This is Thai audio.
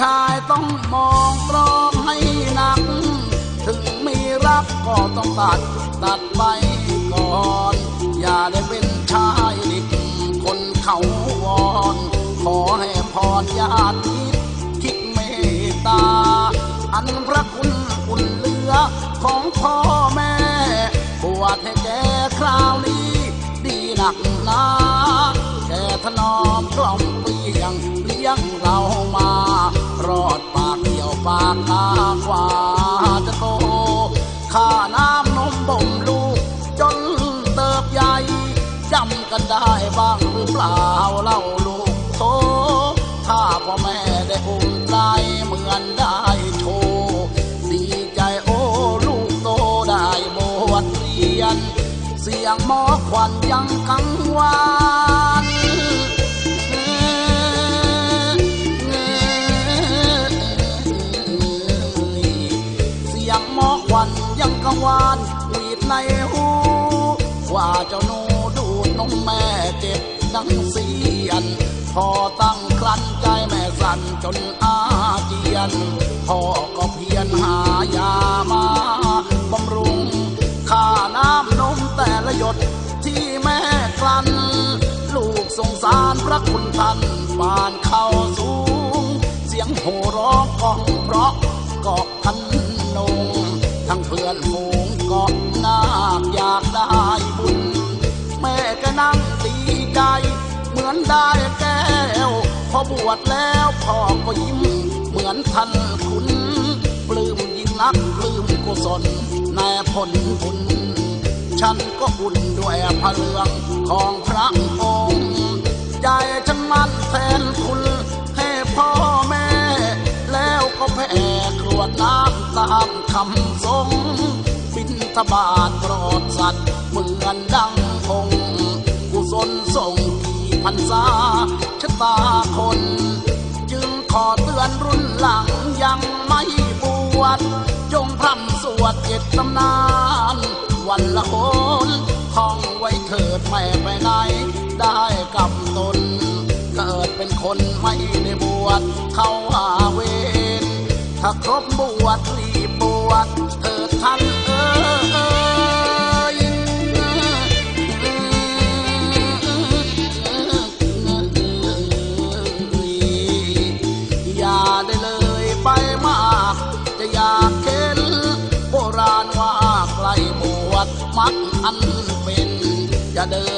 ชายต้องมองตรองให้หนัก ถึงมีรักก็ต้องตัดตัดไปก่อน อย่าได้เป็นชายเด็กคนเขาวอน ขอให้พรญาติมิตรคิดเมตตา อันพระคุณอุ่นเหลือของพ่อแม่บวชให้แกคราวนี้ ดีหนักหนาแกถนอ ได้บ้างหรือเปล่าเล่าลูกโตถ้าพ่อแม่ได้อุ้มใจเหมือนได้โชว์ดีใจโอ้ลูกโตได้บวชเรียน เสียงหมอควันยังกังวานเสียงหมอควันยังกังวานหวีดในหูว่าเจ้าหนู นมแม่เจ็บดังเสียน พอตั้งครันใจแม่สั่นจนอาเจียน พ่อก็เพียรหายามาบำรุงค่าน้ำนมแต่ละหยดที่แม่กลั้น ลูกสงสารพระคุณท่านปานเข้าสูง เสียงโห่ร้องกองเพราะเกาะพัน พอบวชแล้วพ่อก็ยิ้ม เหมือนท่านคุณปลื้มยิ่งนักปลื้มกุศลแน่ผลบุญฉันก็อุ่นด้วยพระเรืองของพระองค์ใจฉันมันแทนคุณให้พ่อแม่ แล้วก็แผ่กรวดน้ำตามคำทรงบินทบาทโปรดสัตว์เหมือนดังคงกุศลส่งกี่พันษา ตาคน จึงขอเตือนรุ่นหลังยังไม่บวชจงพร่ำสวดเจ็ดตำนาน วันละโคนท่องไว้เถิดไม่ไปไหน ได้กับตน เกิดเป็นคนไม่ได้บวชเข้าหาเวรถ้าครบบวชรี มักอันเป็นจะเดิน